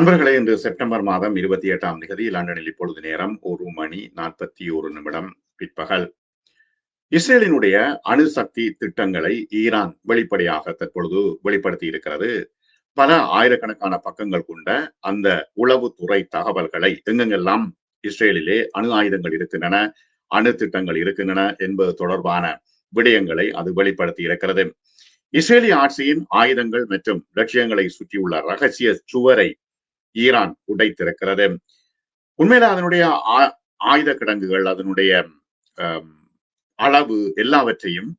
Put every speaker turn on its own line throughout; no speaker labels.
நண்பர்களே இன்று செப்டம்பர் மாதம் இருபத்தி எட்டாம் தேதி லண்டனில் இப்பொழுது நேரம் ஒரு மணி நாற்பத்தி ஒரு நிமிடம் பிற்பகல். இஸ்ரேலினுடைய அணுசக்தி திட்டங்களை ஈரான் வெளிப்படையாக தற்பொழுது வெளிப்படுத்தி இருக்கிறது. பல ஆயிரக்கணக்கான பக்கங்கள் கொண்ட அந்த உளவுத்துறை தகவல்களை எங்கெங்கெல்லாம் இஸ்ரேலிலே அணு ஆயுதங்கள் இருக்கின்றன அணு திட்டங்கள் இருக்கின்றன என்பது தொடர்பான விடயங்களை அது வெளிப்படுத்தி இருக்கிறது. இஸ்ரேலிய ஆட்சியின் ஆயுதங்கள் மற்றும் லட்சியங்களை சுற்றியுள்ள ரகசிய சுவரை ஈரான் உடைத்திருக்கிறது. உண்மையில அதனுடைய ஆயுத கிடங்குகள் அதனுடைய அளவு எல்லாவற்றையும்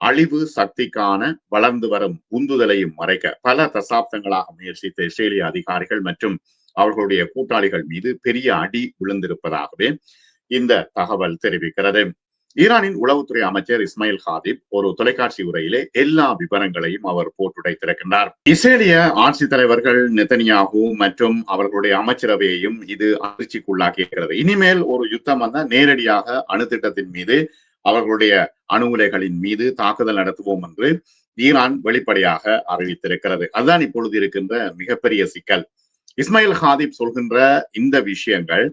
அழிவு சக்திக்கான வளர்ந்து வரும் உந்துதலையும் மறைக்க பல தசாப்தங்களாக முயற்சித்த இஸ்ரேலிய அதிகாரிகள் மற்றும் அவர்களுடைய கூட்டாளிகள் மீது பெரிய அடி விழுந்திருப்பதாகவே இந்த தகவல் தெரிவிக்கிறது. ஈரானின் உளவுத்துறை அமைச்சர் இஸ்மாயில் ஹாதிப் ஒரு தொலைக்காட்சி உரையிலே எல்லா விவரங்களையும் அவர் போட்டுடைத்திருக்கின்றார் இஸ்ரேலிய ஆட்சி தலைவர்கள் நெத்தனியாகு மற்றும் அவர்களுடைய அமைச்சரவையையும் இது அதிர்ச்சிக்குள்ளாக்கி இருக்கிறது இனிமேல் ஒரு யுத்தம் வந்தால் நேரடியாக அணுத்திட்டத்தின் மீது அவர்களுடைய அணு உலைகளின் மீது தாக்குதல் நடத்துவோம் என்று ஈரான் வெளிப்படையாக அறிவித்திருக்கிறது. அதுதான் இப்பொழுது இருக்கின்ற மிகப்பெரிய சிக்கல். இஸ்மாயில் ஹாதிப் சொல்கின்ற இந்த விஷயங்கள்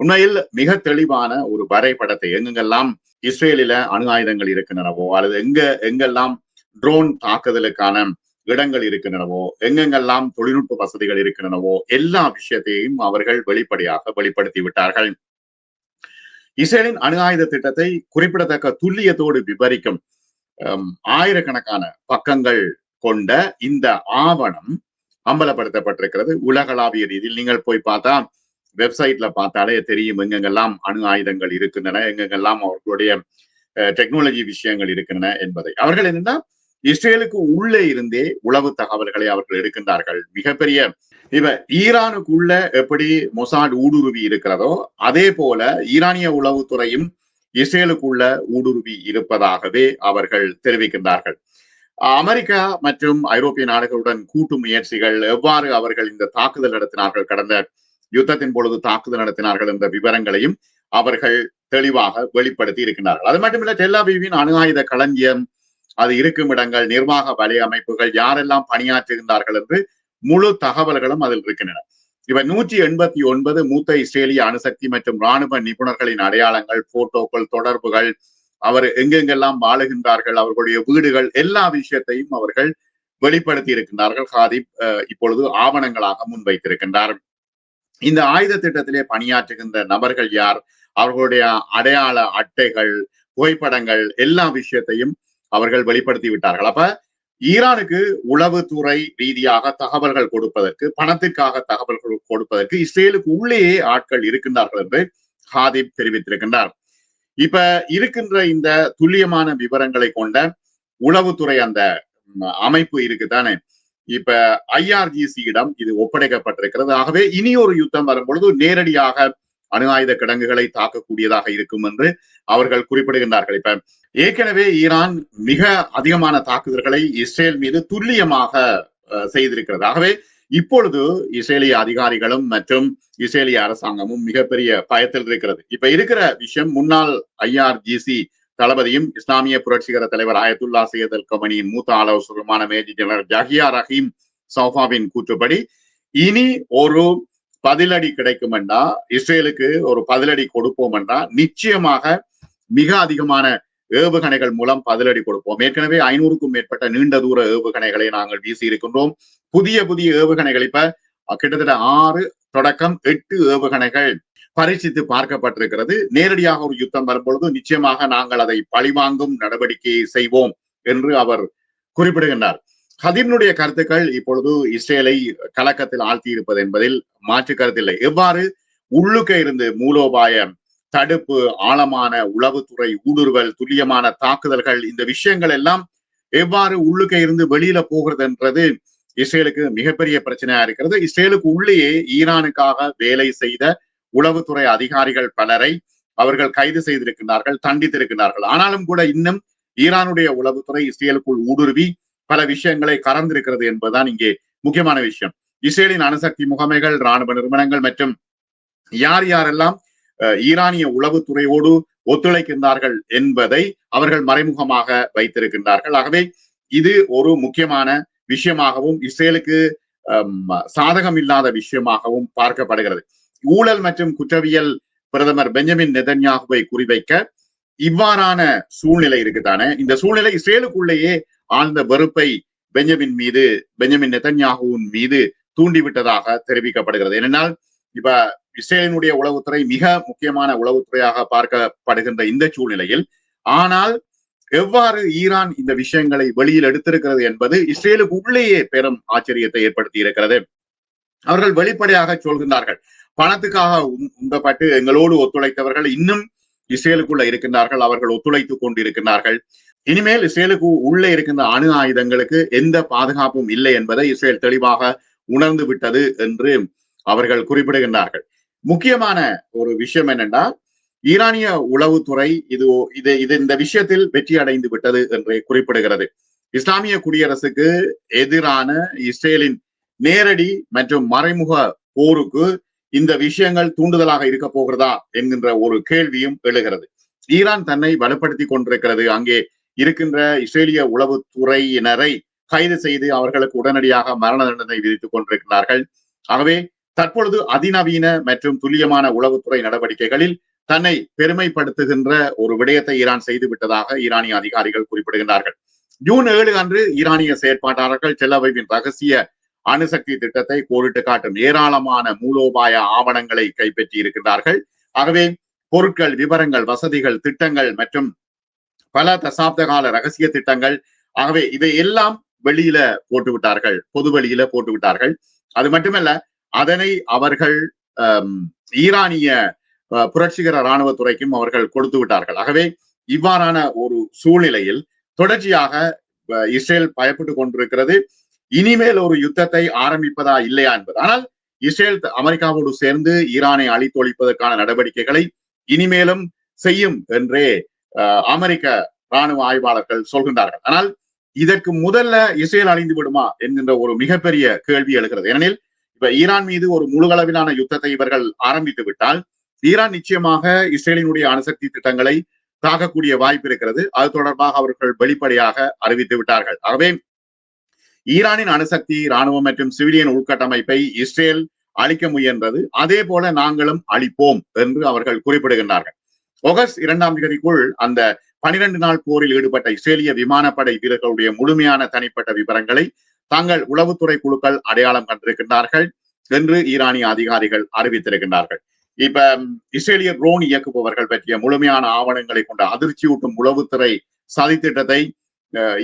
உண்மையில் மிக தெளிவான ஒரு வரைபடத்தை எங்கெங்கெல்லாம் இஸ்ரேலில அணு ஆயுதங்கள் இருக்கின்றனவோ அல்லது எங்க எங்கெல்லாம் ட்ரோன் தாக்குதலுக்கான இடங்கள் இருக்கின்றனவோ எங்கெங்கெல்லாம் தொழில்நுட்ப வசதிகள் இருக்கின்றனவோ எல்லா விஷயத்தையும் அவர்கள் வெளிப்படையாக வெளிப்படுத்தி விட்டார்கள். இஸ்ரேலின் அணு ஆயுத திட்டத்தை குறிப்பிடத்தக்க துல்லியத்தோடு விவரிக்கும் ஆயிரக்கணக்கான பக்கங்கள் கொண்ட இந்த ஆவணம் அம்பலப்படுத்தப்பட்டிருக்கிறது. உலகளாவிய ரீதியில் நீங்கள் போய் பார்த்தா வெப்சைட்ல பார்த்தாலே தெரியும் எங்கெங்கெல்லாம் அணு ஆயுதங்கள் இருக்கின்றன எங்கெங்கெல்லாம் அவர்களுடைய டெக்னாலஜி விஷயங்கள் இருக்கின்றன என்பதை. அவர்கள் என்னன்னா இஸ்ரேலுக்கு உள்ளே இருந்தே உளவு தகவல்களை அவர்கள் எடுக்கின்றார்கள். மிகப்பெரிய இப்ப ஈரானுக்குள்ள எப்படி மொசாட் ஊடுருவி இருக்கிறதோ அதே போல ஈரானிய உளவுத்துறையும் இஸ்ரேலுக்குள்ள ஊடுருவி இருப்பதாகவே அவர்கள் தெரிவிக்கின்றார்கள். அமெரிக்கா மற்றும் ஐரோப்பிய நாடுகளுடன் கூட்டு முயற்சிகள் எவ்வாறு அவர்கள் இந்த தாக்குதல் நடத்தினார்கள் கடந்த யுத்தத்தின் பொழுது தாக்குதல் நடத்தினார்கள் என்ற விவரங்களையும் அவர்கள் தெளிவாக வெளிப்படுத்தி இருக்கின்றார்கள். அது மட்டுமில்ல டெல்லாபீவின் அணு ஆயுத களஞ்சியம் அது இருக்கும் இடங்கள் நிர்வாக வலையமைப்புகள் யாரெல்லாம் பணியாற்றுகின்றார்கள் என்று முழு தகவல்களும் அதில் இருக்கின்றன. இவர் நூற்றி எண்பத்தி ஒன்பது மூத்த இஸ்ரேலிய அணுசக்தி மற்றும் ராணுவ நிபுணர்களின் அடையாளங்கள் போட்டோக்கள் தொடர்புகள் அவர் எங்கெங்கெல்லாம் வாழுகின்றார்கள் அவர்களுடைய வீடுகள் எல்லா விஷயத்தையும் அவர்கள் வெளிப்படுத்தி இருக்கின்றார்கள். ஹாதிப் இப்பொழுது ஆவணங்களாக முன்வைத்திருக்கின்றார் இந்த ஆயுத திட்டத்திலே பணியாற்றுகின்ற நபர்கள் யார்? அவர்களுடைய அடையாள அட்டைகள் புகைப்படங்கள் எல்லா விஷயத்தையும் அவர்கள் வெளிப்படுத்தி விட்டார்கள். அப்ப ஈரானுக்கு உளவுத்துறை ரீதியாக தகவல்கள் கொடுப்பதற்கு பணத்திற்காக தகவல்கள் கொடுப்பதற்கு இஸ்ரேலுக்கு உள்ளேயே ஆட்கள் இருக்கின்றார்கள் என்று ஹாதிப் தெரிவித்திருக்கின்றார். இப்ப இருக்கின்ற இந்த துல்லியமான விவரங்களை கொண்ட உளவுத்துறை அந்த அமைப்பு இருக்குதானே? இப்ப ஐஆர்ஜிசியிடம் இது ஒப்படைக்கப்பட்டிருக்கிறது. ஆகவே இனி ஒரு யுத்தம் வரும் பொழுது நேரடியாக அணு ஆயுத கிடங்குகளை தாக்கக்கூடியதாக இருக்கும் என்று அவர்கள் குறிப்பிடுகின்றார்கள். இப்ப ஏற்கனவே ஈரான் மிக அதிகமான தாக்குதல்களை இஸ்ரேல் மீது துல்லியமாக செய்திருக்கிறது. ஆகவே இப்பொழுது இஸ்ரேலிய அதிகாரிகளும் மற்றும் இஸ்ரேலிய அரசாங்கமும் மிகப்பெரிய பயத்தில் இருக்கிறது. இப்ப இருக்கிற விஷயம் முன்னாள் ஐஆர்ஜிசி தளபதியும் இஸ்லாமிய புரட்சிகர தலைவர் ஆயத்துல்லா சையத் அல் கமனியின் மூத்த ஆலோசகருமான மேஜர் ஜெனரல் ஜஹியா ரஹீம் சௌஃபாவின் கூற்றுப்படி இனி ஒரு பதிலடி கிடைக்கும் என்றா இஸ்ரேலுக்கு ஒரு பதிலடி கொடுப்போம் என்றா நிச்சயமாக மிக அதிகமான ஏவுகணைகள் மூலம் பதிலடி கொடுப்போம். ஏற்கனவே ஐநூறுக்கும் மேற்பட்ட நீண்ட தூர ஏவுகணைகளை நாங்கள் வீசி இருக்கின்றோம். புதிய புதிய ஏவுகணைகள் இப்ப கிட்டத்தட்ட ஆறு தொடக்கம் எட்டு ஏவுகணைகள் பரீட்சித்து பார்க்கப்பட்டிருக்கிறது. நேரடியாக ஒரு யுத்தம் வரும்பொழுது நிச்சயமாக நாங்கள் அதை பழிவாங்கும் நடவடிக்கையை செய்வோம் என்று அவர் குறிப்பிடுகின்றார். ஹதீம்னுடைய கருத்துக்கள் இப்பொழுது இஸ்ரேலை கலக்கத்தில் ஆழ்த்தி இருப்பது என்பதில் மாற்று கருத்தில்லை. எவ்வாறு? உள்ளுக்க இருந்து மூலோபாய தடுப்பு ஆழமான உளவுத்துறை ஊடுருவல் துல்லியமான தாக்குதல்கள் இந்த விஷயங்கள் எல்லாம் எவ்வாறு உள்ளுக்க இருந்து வெளியில போகிறது என்றது இஸ்ரேலுக்கு மிகப்பெரிய பிரச்சனையா இருக்கிறது. இஸ்ரேலுக்கு உள்ளேயே ஈரானுக்காக வேலை செய்த உளவுத்துறை அதிகாரிகள் பலரை அவர்கள் கைது செய்திருக்கின்றார்கள் தண்டித்திருக்கிறார்கள் ஆனாலும் கூட இன்னும் ஈரானுடைய உளவுத்துறை இஸ்ரேலுக்குள் ஊடுருவி பல விஷயங்களை கறந்திருக்கிறது என்பதுதான் இங்கே முக்கியமான விஷயம். இஸ்ரேலின் அணுசக்தி முகமைகள் ராணுவ நிறுவனங்கள் மற்றும் யார் யாரெல்லாம் ஈரானிய உளவுத்துறையோடு ஒத்துழைக்கின்றார்கள் என்பதை அவர்கள் மறைமுகமாக வைத்திருக்கின்றார்கள். ஆகவே இது ஒரு முக்கியமான விஷயமாகவும் இஸ்ரேலுக்கு சாதகம் இல்லாத விஷயமாகவும் பார்க்கப்படுகிறது. ஊழல் மற்றும் குற்றவியல் பிரதமர் பெஞ்சமின் நெதன்யாகுவை குறிவைக்க இவ்வாறான சூழ்நிலை இருக்குதானே? இந்த சூழ்நிலை இஸ்ரேலுக்குள்ளேயே ஆழ்ந்த வெறுப்பை பெஞ்சமின் மீது பெஞ்சமின் நெதன்யாகுவின் மீது தூண்டிவிட்டதாக தெரிவிக்கப்படுகிறது. ஏனென்றால் இப்ப இஸ்ரேலினுடைய உளவுத்துறை மிக முக்கியமான உளவுத்துறையாக பார்க்கப்படுகின்ற இந்த சூழ்நிலையில் ஆனால் எவ்வாறு ஈரான் இந்த விஷயங்களை வெளியில் எடுத்திருக்கிறது என்பது இஸ்ரேலுக்கு உள்ளேயே பெரும் ஆச்சரியத்தை ஏற்படுத்தி இருக்கிறது. அவர்கள் வெளிப்படையாக சொல்கின்றார்கள். பணத்துக்காக உந்தப்பட்டு எங்களோடு ஒத்துழைத்தவர்கள் இன்னும் இஸ்ரேலுக்குள்ள இருக்கின்றார்கள் அவர்கள் ஒத்துழைத்துக் கொண்டிருக்கின்றார்கள். இனிமேல் இஸ்ரேலுக்கு உள்ளே இருக்கின்ற அணு ஆயுதங்களுக்கு எந்த பாதுகாப்பும் இல்லை என்பதை இஸ்ரேல் தெளிவாக உணர்ந்து விட்டது என்று அவர்கள் குறிப்பிடுகின்றார்கள். முக்கியமான ஒரு விஷயம் என்னென்னா ஈரானிய உளவுத்துறை இது இது இது இந்த விஷயத்தில் வெற்றி அடைந்து விட்டது என்று குறிப்பிடுகிறது. இஸ்லாமிய குடியரசுக்கு எதிரான இஸ்ரேலின் நேரடி மற்றும் மறைமுக போருக்கு இந்த விஷயங்கள் தூண்டுதலாக இருக்க போகிறதா என்கின்ற ஒரு கேள்வியும் எழுகிறது. ஈரான் தன்னை வலுப்படுத்தி கொண்டிருக்கிறது. அங்கே இருக்கின்ற இஸ்ரேலிய உளவுத்துறையினரை கைது செய்து அவர்களுக்கு உடனடியாக மரண தண்டனை விதித்துக் கொண்டிருக்கிறார்கள். ஆகவே தற்பொழுது அதிநவீன மற்றும் துல்லியமான உளவுத்துறை நடவடிக்கைகளில் தன்னை பெருமைப்படுத்துகின்ற ஒரு விடயத்தை ஈரான் செய்து விட்டதாக ஈரானிய அதிகாரிகள் குறிப்பிடுகின்றார்கள். ஜூன் ஏழு அன்று ஈரானிய செயற்பாட்டாளர்கள் செல்லவைவின் ரகசிய அணுசக்தி திட்டத்தை போரிட்டு காட்டும் ஏராளமான மூலோபாய ஆவணங்களை கைப்பற்றி இருக்கின்றார்கள் ஆகவே பொருட்கள் விவரங்கள் வசதிகள் திட்டங்கள் மற்றும் பல தசாப்த கால ரகசிய திட்டங்கள் ஆகவே இதை எல்லாம் வெளியில போட்டு விட்டார்கள் பொது வெளியில போட்டு விட்டார்கள் அது மட்டுமல்ல அதனை அவர்கள் ஈரானிய புரட்சிகர இராணுவத்துறைக்கும் அவர்கள் கொடுத்து விட்டார்கள். ஆகவே இவ்வாறான ஒரு சூழ்நிலையில் தொடர்ச்சியாக இஸ்ரேல் பயப்பட்டு கொண்டிருக்கிறது. இனிமேல் ஒரு யுத்தத்தை ஆரம்பிப்பதா இல்லையா என்பது. ஆனால் இஸ்ரேல் அமெரிக்காவோடு சேர்ந்து ஈரானை அழித்தொழிப்பதற்கான நடவடிக்கைகளை இனிமேலும் செய்யும் என்றே அமெரிக்க ராணுவ ஆய்வாளர்கள் சொல்கின்றார்கள். ஆனால் இதற்கு முதல்ல இஸ்ரேல் அழிந்து விடுமா என்கின்ற ஒரு மிகப்பெரிய கேள்வி எழுகிறது. ஏனெனில் இப்ப ஈரான் மீது ஒரு முழுகளவிலான யுத்தத்தை இவர்கள் ஆரம்பித்து விட்டால் ஈரான் நிச்சயமாக இஸ்ரேலினுடைய அணுசக்தி திட்டங்களை தாக்கக்கூடிய வாய்ப்பு இருக்கிறது. அது தொடர்பாக அவர்கள் வெளிப்படையாக அறிவித்து விட்டார்கள். ஆகவே ஈரானின் அணுசக்தி இராணுவம் மற்றும் சிவிலியன் உள்கட்டமைப்பை இஸ்ரேல் அழிக்க முயன்றது. அதே போல நாங்களும் அழிப்போம் என்று அவர்கள் குறிப்பிடுகின்றார்கள். ஆகஸ்ட் இரண்டாம் தேதிக்குள் அந்த பனிரெண்டு நாள் போரில் ஈடுபட்ட இஸ்ரேலிய விமானப்படை வீரர்களுடைய முழுமையான தனிப்பட்ட விவரங்களை தாங்கள் உளவுத்துறை குழுக்கள் அடையாளம் கண்டிருக்கின்றார்கள் என்று ஈரானிய அதிகாரிகள் அறிவித்திருக்கின்றார்கள். இப்ப இஸ்ரேலிய ட்ரோன் இயக்குபவர்கள் பற்றிய முழுமையான ஆவணங்களை கொண்ட அதிர்ச்சியூட்டும் உளவுத்துறை சதித்திட்டத்தை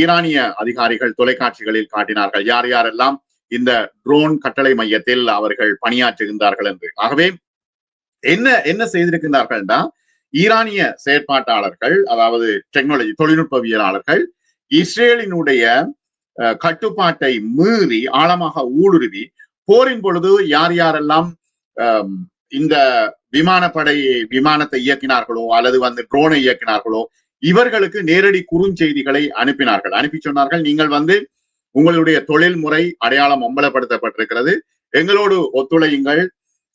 ஈரானிய அதிகாரிகள் தொலைக்காட்சிகளில் காட்டினார்கள். யார் யாரெல்லாம் இந்த ட்ரோன் கட்டளை மையத்தில் அவர்கள் பணியாற்றுகின்றார்கள் என்று. ஆகவே என்ன என்ன செய்திருக்கின்றார்கள்னா ஈரானிய செயற்பாட்டாளர்கள் அதாவது டெக்னாலஜி தொழில்நுட்பவியலாளர்கள் இஸ்ரேலினுடைய கட்டுப்பாட்டை மீறி ஆழமாக ஊடுருவி போரின் பொழுது யார் யாரெல்லாம் இந்த விமானப்படை விமானத்தை இயக்கினார்களோ அல்லது வந்து ட்ரோனை இயக்கினார்களோ இவர்களுக்கு நேரடி குறுஞ்செய்திகளை அனுப்பினார்கள். அனுப்பி சொன்னார்கள் நீங்கள் வந்து உங்களுடைய தொழில்முறை அடையாளம் அம்பலப்படுத்தப்பட்டிருக்கிறது. எங்களோடு ஒத்துழையுங்கள்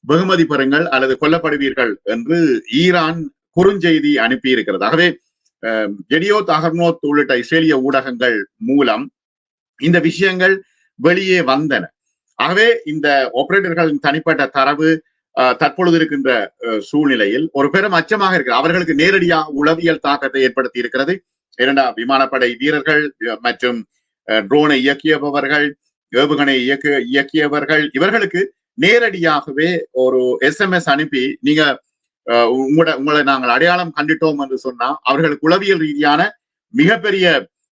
வெகுமதி பெறுங்கள் அல்லது கொல்லப்படுவீர்கள் என்று ஈரான் குறுஞ்செய்தி அனுப்பி இருக்கிறது ஆகவே ஜெடியோ தகர்னோத் உள்ளிட்ட இஸ்ரேலிய ஊடகங்கள் மூலம் இந்த விஷயங்கள் வெளியே வந்தன. ஆகவே இந்த ஆபரேட்டர்களின் தனிப்பட்ட தரவு தற்பொழுது இருக்கின்ற சூழ்நிலையில் ஒரு பெரும் அச்சமாக இருக்கிறது அவர்களுக்கு நேரடியாக உளவியல் தாக்கத்தை ஏற்படுத்தி இருக்கிறது. இரண்டா விமானப்படை வீரர்கள் மற்றும் ட்ரோனை இயக்கியபவர்கள் ஏவுகணை இயக்க இயக்கியவர்கள் இவர்களுக்கு நேரடியாகவே ஒரு எஸ்எம்எஸ் அனுப்பி நீங்க உங்களோட உங்களை நாங்கள் அடையாளம் கண்டிட்டோம் என்று சொன்னா அவர்களுக்கு உளவியல் ரீதியான மிகப்பெரிய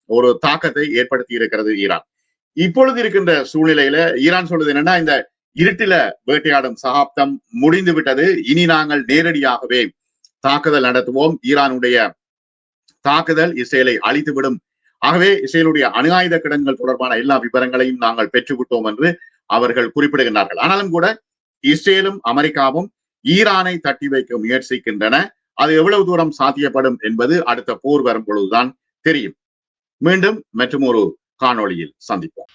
ஒரு தாக்கத்தை ஏற்படுத்தி இருக்கிறது ஈரான். இப்பொழுது இருக்கின்ற சூழ்நிலையில ஈரான் சொல்றது என்னன்னா இந்த இருட்டில வேட்டையாடும் சகாப்தம் முடிந்து விட்டது இனி நாங்கள் நேரடியாகவே தாக்குதல் நடத்துவோம். ஈரானுடைய தாக்குதல் இஸ்ரேலை அழித்துவிடும். ஆகவே இஸ்ரேலுடைய அணு ஆயுத கிடங்குகள் தொடர்பான எல்லா விவரங்களையும் நாங்கள் பெற்றுவிட்டோம் என்று அவர்கள் குறிப்பிடுகின்றார்கள். ஆனாலும் கூட இஸ்ரேலும் அமெரிக்காவும் ஈரானை தட்டி வைக்க முயற்சிக்கின்றன. அது எவ்வளவு தூரம் சாத்தியப்படும் என்பது அடுத்த போர் வரும் பொழுதுதான் தெரியும். மீண்டும் மற்றும் ஒரு காணொளியில் சந்திப்போம்.